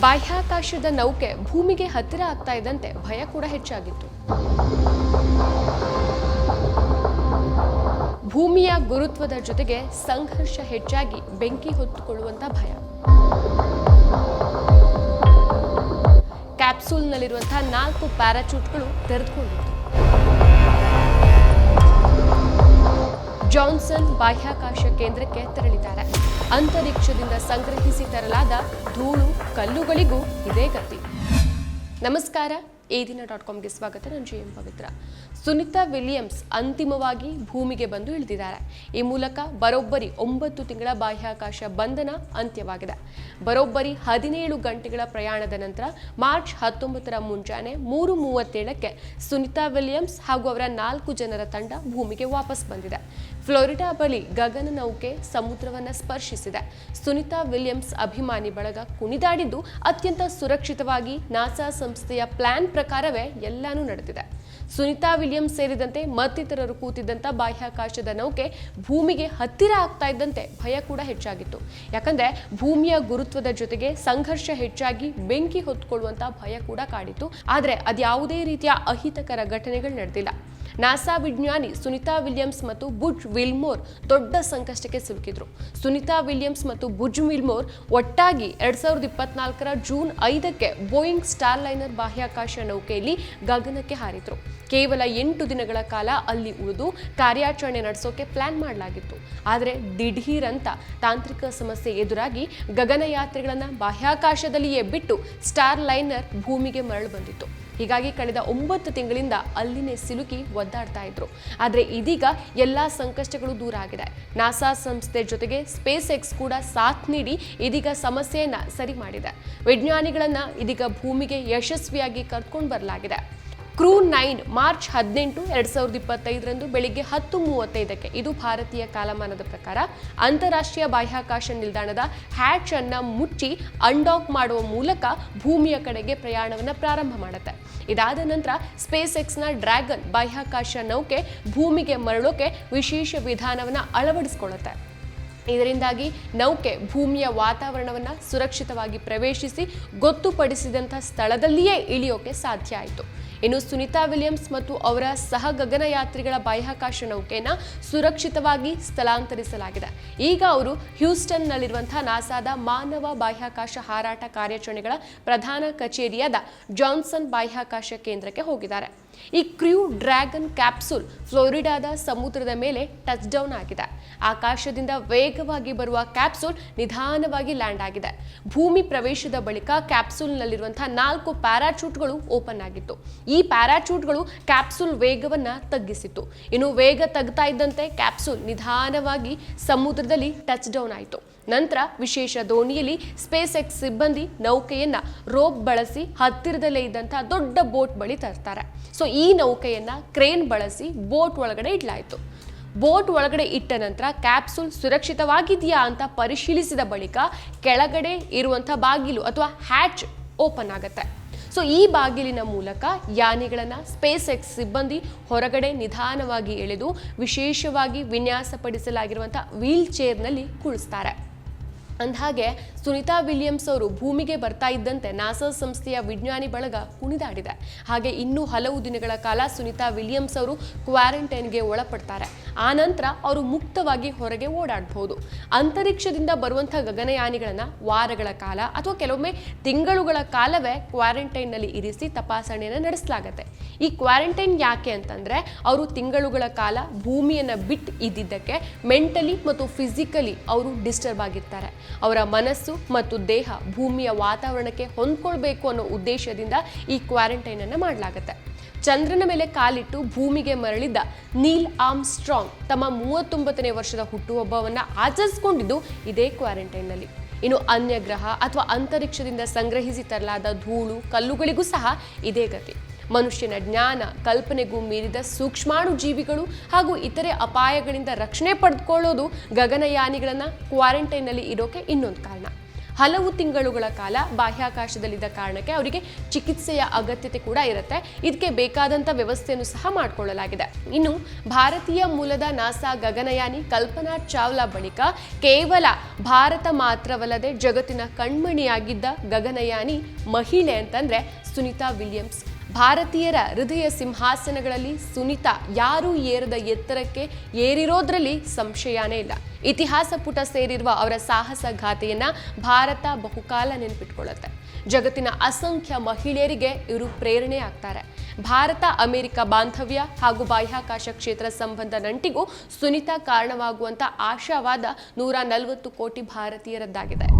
ಬಾಹ್ಯಾಕಾಶದ ನೌಕೆ ಭೂಮಿಗೆ ಹತ್ತಿರ ಆಗ್ತಾ ಇದ್ದಂತೆ ಭಯ ಕೂಡ ಹೆಚ್ಚಾಗಿತ್ತು. ಭೂಮಿಯ ಗುರುತ್ವದ ಜೊತೆಗೆ ಸಂಘರ್ಷ ಹೆಚ್ಚಾಗಿ ಬೆಂಕಿ ಹೊತ್ತುಕೊಳ್ಳುವಂತ ಭಯ. ಕ್ಯಾಪ್ಸೂಲ್ನಲ್ಲಿರುವಂತಹ ನಾಲ್ಕು ಪ್ಯಾರಾಚೂಟ್ಗಳು ತೆರೆದುಕೊಂಡಿತ್ತು. ಜಾನ್ಸನ್ ಬಾಹ್ಯಾಕಾಶ ಕೇಂದ್ರಕ್ಕೆ ತೆರಳಿದ್ದಾರೆ. ಅಂತರಿಕ್ಷದಿಂದ ಸಂಗ್ರಹಿಸಿ ತರಲಾದ ಧೂಳು ಕಲ್ಲುಗಳಿಗೂ ಇದೇ ಗತಿ. ನಮಸ್ಕಾರ ಈ ದಿನ ಡಾಟ್ ಕಾಮ್ಗೆ ಸ್ವಾಗತ. ನಾನು G M Pavitra. Sunita Williams ಅಂತಿಮವಾಗಿ ಭೂಮಿಗೆ ಬಂದು ಇಳಿದಿದ್ದಾರೆ. ಈ ಮೂಲಕ ಬರೋಬ್ಬರಿ ಒಂಬತ್ತು ತಿಂಗಳ ಬಾಹ್ಯಾಕಾಶ ಬಂಧನ ಅಂತ್ಯವಾಗಿದೆ. ಬರೋಬ್ಬರಿ ಹದಿನೇಳು ಗಂಟೆಗಳ ಪ್ರಯಾಣದ ನಂತರ ಮಾರ್ಚ್ ಹತ್ತೊಂಬತ್ತರ ಮುಂಜಾನೆ ಮೂರು ಮೂವತ್ತೇಳಕ್ಕೆ ಸುನಿತಾ ವಿಲಿಯಮ್ಸ್ ಹಾಗೂ ಅವರ ನಾಲ್ಕು ಜನರ ತಂಡ ಭೂಮಿಗೆ ವಾಪಸ್ ಬಂದಿದೆ. ಫ್ಲೋರಿಡಾ ಬಳಿ ಗಗನ ನೌಕೆ ಸಮುದ್ರವನ್ನು ಸ್ಪರ್ಶಿಸಿದೆ. ಸುನಿತಾ ವಿಲಿಯಮ್ಸ್ ಅಭಿಮಾನಿ ಬಳಗ ಕುಣಿದಾಡಿದ್ದು ಅತ್ಯಂತ ಸುರಕ್ಷಿತವಾಗಿ ನಾಸಾ ಸಂಸ್ಥೆಯ ಪ್ಲಾನ್ ಪ್ರಕಾರವೇ ಎಲ್ಲಾನೂ ನಡೆದಿದೆ. ಸುನಿತಾ ವಿಲಿಯಮ್ಸ್ ಸೇರಿದಂತೆ ಮತ್ತಿತರರು ಕೂತಿದ್ದಂಥ ಬಾಹ್ಯಾಕಾಶದ ನೌಕೆ ಭೂಮಿಗೆ ಹತ್ತಿರ ಆಗ್ತಾ ಇದ್ದಂತೆ ಭಯ ಕೂಡ ಹೆಚ್ಚಾಗಿತ್ತು. ಯಾಕಂದ್ರೆ ಭೂಮಿಯ ಗುರುತ್ವದ ಜೊತೆಗೆ ಸಂಘರ್ಷ ಹೆಚ್ಚಾಗಿ ಬೆಂಕಿ ಹೊತ್ಕೊಳ್ಳುವಂಥ ಭಯ ಕೂಡ ಕಾಡಿತ್ತು. ಆದರೆ ಅದ್ಯಾವುದೇ ರೀತಿಯ ಅಹಿತಕರ ಘಟನೆಗಳು ನಡೆದಿಲ್ಲ. ನಾಸಾ ವಿಜ್ಞಾನಿ ಸುನಿತಾ ವಿಲಿಯಮ್ಸ್ ಮತ್ತು ಬುಜ್ ವಿಲ್ಮೋರ್ ದೊಡ್ಡ ಸಂಕಷ್ಟಕ್ಕೆ ಸಿಲುಕಿದ್ರು. ಸುನಿತಾ ವಿಲಿಯಮ್ಸ್ ಮತ್ತು ಬುಜ್ ವಿಲ್ಮೋರ್ ಒಟ್ಟಾಗಿ ಎರಡ್ ಸಾವಿರದ ಇಪ್ಪತ್ನಾಲ್ಕರ ಜೂನ್ ಐದಕ್ಕೆ ಬೋಯಿಂಗ್ ಸ್ಟಾರ್ ಲೈನರ್ ಬಾಹ್ಯಾಕಾಶ ನೌಕೆಯಲ್ಲಿ ಗಗನಕ್ಕೆ ಹಾರಿದ್ರು. ಕೇವಲ ಎಂಟು ದಿನಗಳ ಕಾಲ ಅಲ್ಲಿ ಉಳಿದು ಕಾರ್ಯಾಚರಣೆ ನಡೆಸೋಕೆ ಪ್ಲಾನ್ ಮಾಡಲಾಗಿತ್ತು. ಆದರೆ ದಿಢೀರ್ ಅಂತ ತಾಂತ್ರಿಕ ಸಮಸ್ಯೆ ಎದುರಾಗಿ ಗಗನಯಾತ್ರೆಗಳನ್ನು ಬಾಹ್ಯಾಕಾಶದಲ್ಲಿಯೇ ಬಿಟ್ಟು ಸ್ಟಾರ್ ಲೈನರ್ ಭೂಮಿಗೆ ಮರಳು ಬಂದಿತ್ತು. ಹೀಗಾಗಿ ಕಳೆದ ಒಂಬತ್ತು ತಿಂಗಳಿಂದ ಅಲ್ಲಿನೇ ಸಿಲುಕಿ ಒದ್ದಾಡ್ತಾ ಇದ್ರು. ಆದರೆ ಇದೀಗ ಎಲ್ಲ ಸಂಕಷ್ಟಗಳು ದೂರ ಆಗಿದೆ. ನಾಸಾ ಸಂಸ್ಥೆ ಜೊತೆಗೆ ಸ್ಪೇಸ್ ಎಕ್ಸ್ ಕೂಡ ಸಾಥ್ ನೀಡಿ ಇದೀಗ ಸಮಸ್ಯೆಯನ್ನ ಸರಿ ಮಾಡಿದೆ. ವಿಜ್ಞಾನಿಗಳನ್ನ ಇದೀಗ ಭೂಮಿಗೆ ಯಶಸ್ವಿಯಾಗಿ ಕರ್ಕೊಂಡು ಬರಲಾಗಿದೆ. ಕ್ರೂ ನೈನ್ ಮಾರ್ಚ್ ಹದಿನೆಂಟು ಎರಡು ಸಾವಿರದ ಇಪ್ಪತ್ತೈದರಂದು ಬೆಳಿಗ್ಗೆ ಹತ್ತು ಮೂವತ್ತೈದಕ್ಕೆ. ಇದು ಭಾರತೀಯ ಕಾಲಮಾನದ ಪ್ರಕಾರ ಅಂತಾರಾಷ್ಟ್ರೀಯ ಬಾಹ್ಯಾಕಾಶ ನಿಲ್ದಾಣದ ಹ್ಯಾಚ್ ಅನ್ನು ಮುಚ್ಚಿ ಅನ್ಡಾಕ್ ಮಾಡುವ ಮೂಲಕ ಭೂಮಿಯ ಕಡೆಗೆ ಪ್ರಯಾಣವನ್ನು ಪ್ರಾರಂಭ ಮಾಡುತ್ತೆ. ಇದಾದ ನಂತರ ಸ್ಪೇಸ್ ಎಕ್ಸ್ನ ಡ್ರ್ಯಾಗನ್ ಬಾಹ್ಯಾಕಾಶ ನೌಕೆ ಭೂಮಿಗೆ ಮರಳೋಕೆ ವಿಶೇಷ ವಿಧಾನವನ್ನು ಅಳವಡಿಸಿಕೊಳ್ಳುತ್ತೆ. ಇದರಿಂದಾಗಿ ನೌಕೆ ಭೂಮಿಯ ವಾತಾವರಣವನ್ನು ಸುರಕ್ಷಿತವಾಗಿ ಪ್ರವೇಶಿಸಿ ಗೊತ್ತುಪಡಿಸಿದಂಥ ಸ್ಥಳದಲ್ಲಿಯೇ ಇಳಿಯೋಕೆ ಸಾಧ್ಯ ಆಯಿತು. ಇನ್ನು ಸುನಿತಾ ವಿಲಿಯಮ್ಸ್ ಮತ್ತು ಅವರ ಸಹ ಗಗನಯಾತ್ರಿಗಳ ಬಾಹ್ಯಾಕಾಶ ನೌಕೆಯನ್ನು ಸುರಕ್ಷಿತವಾಗಿ ಸ್ಥಳಾಂತರಿಸಲಾಗಿದೆ. ಈಗ ಅವರು ಹ್ಯೂಸ್ಟನ್ನಲ್ಲಿರುವಂತಹ ನಾಸಾದ ಮಾನವ ಬಾಹ್ಯಾಕಾಶ ಹಾರಾಟ ಕಾರ್ಯಾಚರಣೆಗಳ ಪ್ರಧಾನ ಕಚೇರಿಯಾದ ಜಾನ್ಸನ್ ಬಾಹ್ಯಾಕಾಶ ಕೇಂದ್ರಕ್ಕೆ ಹೋಗಿದ್ದಾರೆ. ಈ ಕ್ರ್ಯೂ ಡ್ರ್ಯಾಗನ್ ಕ್ಯಾಪ್ಸೂಲ್ ಫ್ಲೋರಿಡಾದ ಸಮುದ್ರದ ಮೇಲೆ ಟಚ್ ಡೌನ್ ಆಗಿದೆ. ಆಕಾಶದಿಂದ ವೇಗವಾಗಿ ಬರುವ ಕ್ಯಾಪ್ಸೂಲ್ ನಿಧಾನವಾಗಿ ಲ್ಯಾಂಡ್ ಆಗಿದೆ. ಭೂಮಿ ಪ್ರವೇಶದ ಬಳಿಕ ಕ್ಯಾಪ್ಸೂಲ್ನಲ್ಲಿರುವಂತಹ ನಾಲ್ಕು ಪ್ಯಾರಾಚೂಟ್ಗಳು ಓಪನ್ ಆಗಿತ್ತು. ಈ ಪ್ಯಾರಾಚೂಟ್ಗಳು ಕ್ಯಾಪ್ಸೂಲ್ ವೇಗವನ್ನ ತಗ್ಗಿಸಿತು ಇನ್ನು ವೇಗ ತಗ್ತಾ ಇದ್ದಂತೆ ಕ್ಯಾಪ್ಸೂಲ್ ನಿಧಾನವಾಗಿ ಸಮುದ್ರದಲ್ಲಿ ಟಚ್ ಡೌನ್ ಆಯಿತು. ನಂತರ ವಿಶೇಷ ದೋಣಿಯಲ್ಲಿ ಸ್ಪೇಸ್ ಎಕ್ಸ್ ಸಿಬ್ಬಂದಿ ನೌಕೆಯನ್ನ ರೋಪ್ ಬಳಸಿ ಹತ್ತಿರದಲ್ಲೇ ಇದ್ದಂತಹ ದೊಡ್ಡ ಬೋಟ್ ಬಳಿ ತರ್ತಾರೆ. ಸೊ ಈ ನೌಕೆಯನ್ನ ಕ್ರೇನ್ ಬಳಸಿ ಬೋಟ್ ಒಳಗಡೆ ಇಡಲಾಯಿತು. ಬೋಟ್ ಒಳಗಡೆ ಇಟ್ಟ ನಂತರ ಕ್ಯಾಪ್ಸೂಲ್ ಸುರಕ್ಷಿತವಾಗಿದೆಯಾ ಅಂತ ಪರಿಶೀಲಿಸಿದ ಬಳಿಕ ಕೆಳಗಡೆ ಇರುವಂಥ ಬಾಗಿಲು ಅಥವಾ ಹ್ಯಾಚ್ ಓಪನ್ ಆಗುತ್ತೆ. ಸೊ ಈ ಬಾಗಿಲಿನ ಮೂಲಕ ಯಾನಿಗಳನ್ನು ಸ್ಪೇಸ್ ಎಕ್ಸ್ ಸಿಬ್ಬಂದಿ ಹೊರಗಡೆ ನಿಧಾನವಾಗಿ ಎಳೆದು ವಿಶೇಷವಾಗಿ ವಿನ್ಯಾಸಪಡಿಸಲಾಗಿರುವಂಥ ವೀಲ್ ಚೇರ್ನಲ್ಲಿ ಕುಳಿಸ್ತಾರೆ. ಅಂದಹಾಗೆ, ಸುನಿತಾ ವಿಲಿಯಮ್ಸ್ ಅವರು ಭೂಮಿಗೆ ಬರ್ತಾ ಇದ್ದಂತೆ ನಾಸಾ ಸಂಸ್ಥೆಯ ವಿಜ್ಞಾನಿ ಬಳಗ ಕುಣಿದಾಡಿದೆ. ಹಾಗೆ ಇನ್ನೂ ಹಲವು ದಿನಗಳ ಕಾಲ ಸುನಿತಾ ವಿಲಿಯಮ್ಸ್ ಅವರು ಕ್ವಾರಂಟೈನ್ಗೆ ಒಳಪಡ್ತಾರೆ. ಆ ನಂತರ ಅವರು ಮುಕ್ತವಾಗಿ ಹೊರಗೆ ಓಡಾಡಬಹುದು. ಅಂತರಿಕ್ಷದಿಂದ ಬರುವಂಥ ಗಗನಯಾನಿಗಳನ್ನು ವಾರಗಳ ಕಾಲ ಅಥವಾ ಕೆಲವೊಮ್ಮೆ ತಿಂಗಳುಗಳ ಕಾಲವೇ ಕ್ವಾರಂಟೈನ್ನಲ್ಲಿ ಇರಿಸಿ ತಪಾಸಣೆಯನ್ನು ನಡೆಸಲಾಗುತ್ತೆ. ಈ ಕ್ವಾರಂಟೈನ್ ಯಾಕೆ ಅಂತಂದರೆ, ಅವರು ತಿಂಗಳುಗಳ ಕಾಲ ಭೂಮಿಯನ್ನು ಬಿಟ್ಟು ಇದ್ದಿದ್ದಕ್ಕೆ ಮೆಂಟಲಿ ಮತ್ತು ಫಿಸಿಕಲಿ ಅವರು ಡಿಸ್ಟರ್ಬ್ ಆಗಿರ್ತಾರೆ. ಅವರ ಮನಸ್ಸು ಮತ್ತು ದೇಹ ಭೂಮಿಯ ವಾತಾವರಣಕ್ಕೆ ಹೊಂದ್ಕೊಳ್ಬೇಕು ಅನ್ನೋ ಉದ್ದೇಶದಿಂದ ಈ ಕ್ವಾರಂಟೈನ್ ಅನ್ನು ಮಾಡಲಾಗುತ್ತೆ. ಚಂದ್ರನ ಮೇಲೆ ಕಾಲಿಟ್ಟು ಭೂಮಿಗೆ ಮರಳಿದ್ದ ನೀಲ್ ಆಮ್ ಸ್ಟ್ರಾಂಗ್ ತಮ್ಮ ಮೂವತ್ತೊಂಬತ್ತನೇ ವರ್ಷದ ಹುಟ್ಟುಹಬ್ಬವನ್ನು ಆಚರಿಸಿಕೊಂಡಿದ್ದು ಇದೇ ಕ್ವಾರಂಟೈನ್ನಲ್ಲಿ. ಇನ್ನು ಅನ್ಯ ಗ್ರಹ ಅಥವಾ ಅಂತರಿಕ್ಷದಿಂದ ಸಂಗ್ರಹಿಸಿ ತರಲಾದ ಧೂಳು, ಕಲ್ಲುಗಳಿಗೂ ಸಹ ಇದೇ ಗತಿ. ಮನುಷ್ಯನ ಜ್ಞಾನ, ಕಲ್ಪನೆಗೂ ಮೀರಿದ ಸೂಕ್ಷ್ಮಾಣು ಜೀವಿಗಳು ಹಾಗೂ ಇತರೆ ಅಪಾಯಗಳಿಂದ ರಕ್ಷಣೆ ಪಡೆದುಕೊಳ್ಳೋದು ಗಗನಯಾನಿಗಳನ್ನು ಕ್ವಾರಂಟೈನಲ್ಲಿ ಇರೋಕೆ ಇನ್ನೊಂದು ಕಾರಣ. ಹಲವು ತಿಂಗಳುಗಳ ಕಾಲ ಬಾಹ್ಯಾಕಾಶದಲ್ಲಿದ್ದ ಕಾರಣಕ್ಕೆ ಅವರಿಗೆ ಚಿಕಿತ್ಸೆಯ ಅಗತ್ಯತೆ ಕೂಡ ಇರುತ್ತೆ. ಇದಕ್ಕೆ ಬೇಕಾದಂತ ವ್ಯವಸ್ಥೆಯನ್ನು ಸಹ ಮಾಡಿಕೊಳ್ಳಲಾಗಿದೆ. ಇನ್ನು ಭಾರತೀಯ ಮೂಲದ ನಾಸಾ ಗಗನಯಾನಿ ಕಲ್ಪನಾ ಚಾವ್ಲಾ ಬಳಿಕ ಕೇವಲ ಭಾರತ ಮಾತ್ರವಲ್ಲದೆ ಜಗತ್ತಿನ ಕಣ್ಮಣಿಯಾಗಿದ್ದ ಗಗನಯಾನಿ ಮಹಿಳೆ ಅಂತಂದ್ರೆ ಸುನಿತಾ ವಿಲಿಯಮ್ಸ್ ಭಾರತೀಯರ ಹೃದಯ ಸಿಂಹಾಸನಗಳಲ್ಲಿ ಸುನಿತಾ ಯಾರೂ ಏರದ ಎತ್ತರಕ್ಕೆ ಏರಿರೋದ್ರಲ್ಲಿ ಸಂಶಯನೇ ಇಲ್ಲ. ಇತಿಹಾಸ ಪುಟ ಸೇರಿರುವ ಅವರ ಸಾಹಸ ಗಾಥೆಯನ್ನ ಭಾರತ ಬಹುಕಾಲ ನೆನಪಿಟ್ಕೊಳ್ಳುತ್ತೆ. ಜಗತ್ತಿನ ಅಸಂಖ್ಯ ಮಹಿಳೆಯರಿಗೆ ಇವರು ಪ್ರೇರಣೆ ಆಗ್ತಾರೆ. ಭಾರತ, ಅಮೆರಿಕ ಬಾಂಧವ್ಯ ಹಾಗೂ ಬಾಹ್ಯಾಕಾಶ ಕ್ಷೇತ್ರ ಸಂಬಂಧ ನಂಟಿಗೂ ಸುನಿತಾ ಕಾರಣವಾಗುವಂತ ಆಶಾವಾದ ನೂರ ನಲವತ್ತು ಕೋಟಿ ಭಾರತೀಯರದ್ದಾಗಿದೆ.